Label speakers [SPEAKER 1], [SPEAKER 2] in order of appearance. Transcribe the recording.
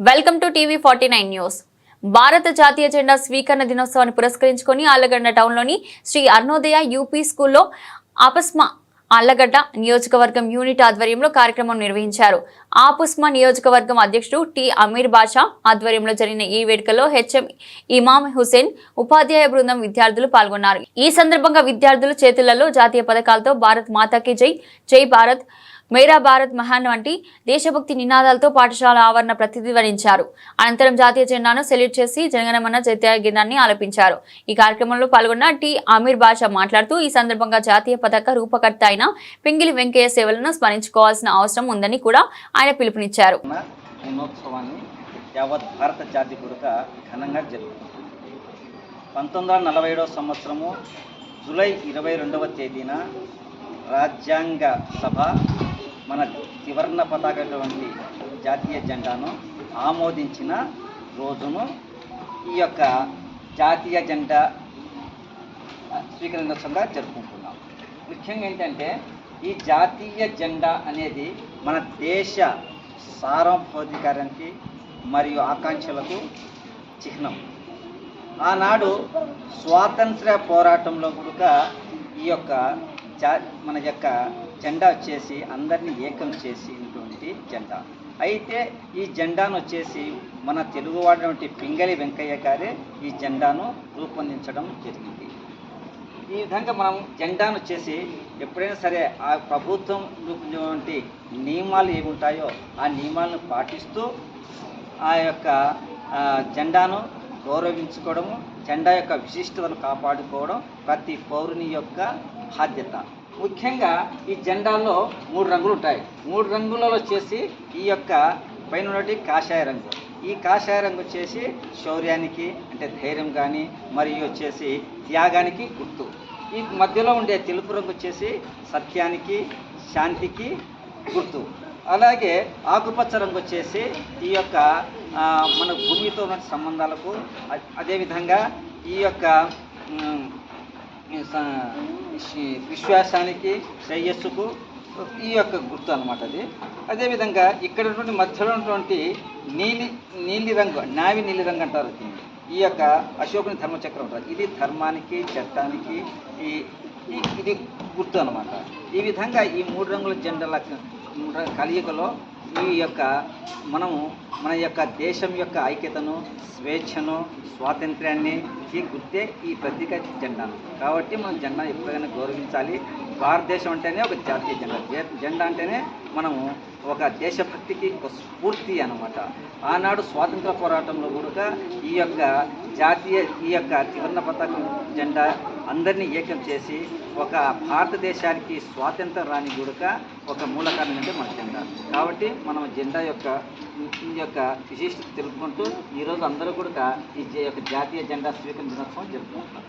[SPEAKER 1] Welcome to TV forty nine news. భారత జాతీయ జెండా స్వీకరణ దినోత్సవాన్ని పురస్కరించుకొని ఆళ్ళగడ్డ టౌన్లోని శ్రీ అరుణోదయ యూపీ స్కూల్లో అపస్మ ఆళ్ళగడ్డ నియోజకవర్గం యూనిట్ ఆధ్వర్యంలో కార్యక్రమం నిర్వహించారు. ఆపుస్మా నియోజకవర్గం అధ్యక్షుడు టి అమీర్ బాషా ఆధ్వర్యంలో జరిగిన ఈ వేడుకలో హెచ్ఎం ఇమామ్ హుసేన్ ఉపాధ్యాయ బృందం విద్యార్థులు పాల్గొన్నారు. ఈ సందర్భంగా విద్యార్థులు చేతులలో జాతీయ పథకాలతో భారత్ మాతాకి జై జై భారత్ మేరా భారత్ మహాన్ వంటి దేశభక్తి నినాదాలతో పాఠశాల ఆవరణ ప్రతిధ్వనించారు అనంతరం జాతీయ జెండాను సెల్యూట్ చేసి జనగణమన జాతీయ గీతాన్ని ఆలపించారు. ఈ కార్యక్రమంలో పాల్గొన్న టి అమీర్ బాషా మాట్లాడుతూ ఈ సందర్భంగా జాతీయ పతాక రూపకర్త అయిన పింగిలి వెంకయ్య సేవలను స్మరించుకోవాల్సిన అవసరం ఉందని కూడా ఆయన పిలుపునిచ్చారు.
[SPEAKER 2] యావత్ భారత జాతి కొరక ఘనంగా పంతొమ్మిది వందల నలభై ఏడవ సంవత్సరము జూలై ఇరవై రెండవ తేదీన రాజ్యాంగ సభ మన త్రివర్ణ పతాకటువంటి జాతీయ జెండాను ఆమోదించిన రోజును ఈ యొక్క జాతీయ జెండా స్వీకరించగా జరుపుకుంటున్నాం. ముఖ్యంగా ఏంటంటే ఈ జాతీయ జెండా అనేది మన దేశ సార్వభౌతికారానికి మరియు ఆకాంక్షలకు చిహ్నం. ఆనాడు స్వాతంత్ర పోరాటంలో కూడా ఈ యొక్క జా మన యొక్క జెండా వచ్చేసి అందరినీ ఏకం చేసినటువంటి జెండా. అయితే ఈ జెండాను వచ్చేసి మన తెలుగువాడినటువంటి పింగళి వెంకయ్య గారే ఈ జెండాను రూపొందించడం జరిగింది. ఈ విధంగా మనం జెండాను వచ్చేసి ఎప్పుడైనా సరే ఆ ప్రభుత్వం రూపొందినటువంటి నియమాలు ఏమి ఉంటాయో ఆ నియమాలను పాటిస్తూ ఆ యొక్క జెండాను గౌరవించుకోవడము జెండా యొక్క విశిష్టతను కాపాడుకోవడం ప్రతి పౌరుని యొక్క బాధ్యత. ముఖ్యంగా ఈ జెండాలో మూడు రంగులు ఉంటాయి. మూడు రంగులలో వచ్చేసి ఈ యొక్క పైన ఉన్నటి కాషాయ రంగు. ఈ కాషాయ రంగు వచ్చేసి శౌర్యానికి అంటే ధైర్యం కానీ మరియు వచ్చేసి త్యాగానికి గుర్తు. ఈ మధ్యలో ఉండే తెలుపు రంగు వచ్చేసి సత్యానికి శాంతికి గుర్తు. అలాగే ఆకుపచ్చ రంగు వచ్చేసి ఈ యొక్క మన భూమితో ఉన్న సంబంధాలకు అదేవిధంగా ఈ యొక్క విశ్వాసానికి శ్రేయస్సుకు ఈ యొక్క గుర్తు అనమాట అది. అదేవిధంగా ఇక్కడ ఉన్నటువంటి మధ్యలో ఉన్నటువంటి నీలి నీలి రంగు నావి నీలి రంగు అంటారు దీన్ని. ఈ యొక్క అశోకుని ధర్మచక్రం అంటారు. ఇది ధర్మానికి చట్టానికి ఈ ఈ- ఇది గుర్తు అనమాట ఈ విధంగా ఈ మూడు రంగుల జెండాల కలియుగలో ఈ యొక్క మనము మన యొక్క దేశం యొక్క ఐక్యతను స్వేచ్ఛను స్వాతంత్ర్యాన్ని ఈ గుర్తే ఈ ప్రత్యేక జెండా. కాబట్టి మనం జెండా ఎప్పుడైనా గౌరవించాలి. భారతదేశం అంటేనే ఒక జాతీయ జెండా. జెండా అంటేనే మనము ఒక దేశభక్తికి ఒక స్ఫూర్తి అనమాట ఆనాడు స్వాతంత్ర పోరాటంలో కూడా ఈ యొక్క జాతీయ ఈ యొక్క త్రివర్ణ పతాకం జెండా అందరినీ ఏకం చేసి ఒక భారతదేశానికి స్వాతంత్రం రాని గుడక ఒక మూల కారణం అంటే మన జెండా. కాబట్టి మనం జెండా యొక్క ఈ యొక్క విశిష్టత తెలుపుకుంటూ ఈరోజు అందరూ కూడా ఈ యొక్క జాతీయ జెండా స్వీకరించిన దినోత్సవం జరుపుకుంటున్నాం.